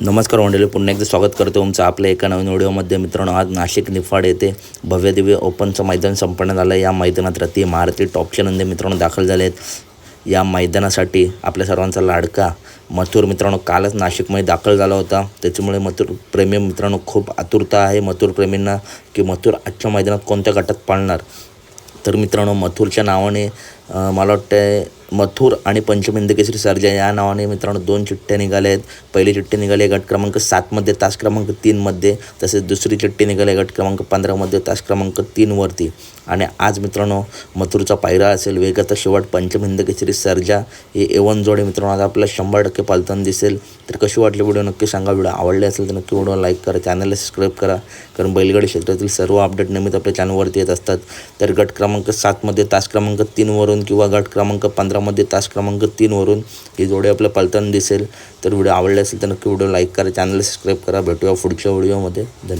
नमस्कार मंडळी पुन्हा एकदा स्वागत करतो तुमचं आपल्या एका नवीन व्हिडिओमध्ये. मित्रांनो आज नाशिक निफाड येथे भव्य दिव्य ओपनचं मैदान संपन्न झालं या मैदानात रती महारती टॉपचे नंदी मित्रांनो दाखल झाले आहेत. या मैदानासाठी आपल्या सर्वांचा लाडका मथुर मित्रांनो कालच नाशिकमध्ये दाखल झाला होता. त्याच्यामुळे मथुर प्रेमी मित्रांनो खूप आतुरता आहे. मथुर प्रेमींना की मथुर आजच्या मैदानात कोणत्या गटात पाळणार? तर मित्रांनो मथुरच्या नावाने मला वाटतं मथुर आणि पंचमिंदकेसरी सर्जा या नावाने मित्रांनो दोन चिठ्ठ्या निघाल्या आहेत. पहिली चिठ्ठी निघाली आहे गट क्रमांक सातमध्ये तास क्रमांक तीनमध्ये तसेच दुसरी चिठ्ठी निघाली आहे गट क्रमांक पंधरामध्ये तास क्रमांक तीनवरती आणि आज मित्रांनो मथुरचा पायरा असेल वेगाचा शेवट पंचमिंदकेसरी सर्जा हे एवन जोडे मित्रांनो आज आपल्याला शंभर टक्के पालताना दिसेल. तर कशी वाटली व्हिडिओ नक्की सांगा. व्हिडिओ आवडले असेल तर नक्की व्हिडिओ लाईक करा चॅनलला सबस्क्राईब करा. कारण बैलगाडी क्षेत्रातील सर्व अपडेट नेहमीच आपल्या चॅनलवरती येत असतात. तर गट क्रमांक सातमध्ये तास क्रमांक तीनवरून किंवा गट क्रमांक पंधरामध्ये तास क्रमांक तीनवरून ही जोडी आपल्या पलताना दिसेल. तर व्हिडिओ आवडले असेल तर नक्की व्हिडिओ लाईक करा चॅनल सबस्क्राईब करा. भेटूया पुढच्या व्हिडिओमध्ये. धन्यवाद.